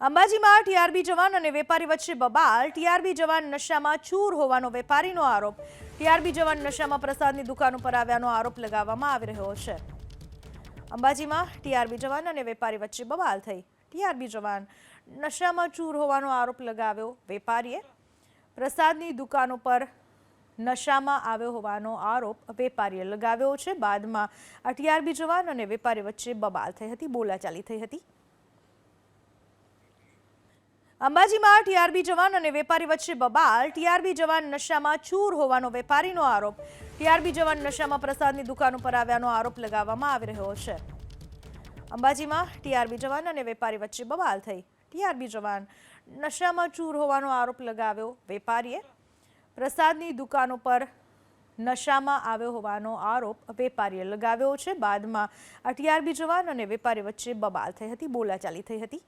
અંબાજીમાં ટીઆરબી જવાન અને વેપારી વચ્ચે બબાલ. ટીઆરબી જવાન નશામાં ચૂર હોવાનો વેપારીનો આરોપ. ટીઆરબી જવાન નશામાં પ્રસાદની દુકાન ઉપર આવ્યાનો આરોપ લગાવવામાં આવી રહ્યો છે. અંબાજીમાં ટીઆરબી જવાન અને વેપારી વચ્ચે બબાલ થઈ. ટીઆરબી જવાન નશામાં ચૂર હોવાનો આરોપ લગાવ્યો. વેપારીએ પ્રસાદની દુકાન ઉપર નશામાં આવ્યો હોવાનો આરોપ વેપારીએ લગાવ્યો છે. બાદમાં આ ટીઆરબી જવાન અને વેપારી વચ્ચે બબાલ થઈ હતી, બોલાચાલી થઈ હતી. અંબાજીમાં ટીઆરબી જવાન અને વેપારી વચ્ચે બબાલ. ટીઆરબી જવાન નશામાં ચૂર હોવાનો વેપારીનો આરોપ. ટીઆરબી જવાન નશામાં પ્રસાદની દુકાન ઉપર આવ્યાનો આરોપ લગાવવામાં આવી રહ્યો છે. અંબાજીમાં ટીઆરબી જવાન અને વેપારી વચ્ચે બબાલ થઈ. ટીઆરબી જવાન નશામાં ચૂર હોવાનો આરોપ લગાવ્યો. વેપારીએ પ્રસાદની દુકાન ઉપર નશામાં આવ્યો હોવાનો આરોપ વેપારીએ લગાવ્યો છે. બાદમાં આ ટીઆરબી જવાન અને વેપારી વચ્ચે બબાલ થઈ હતી, બોલાચાલી થઈ હતી.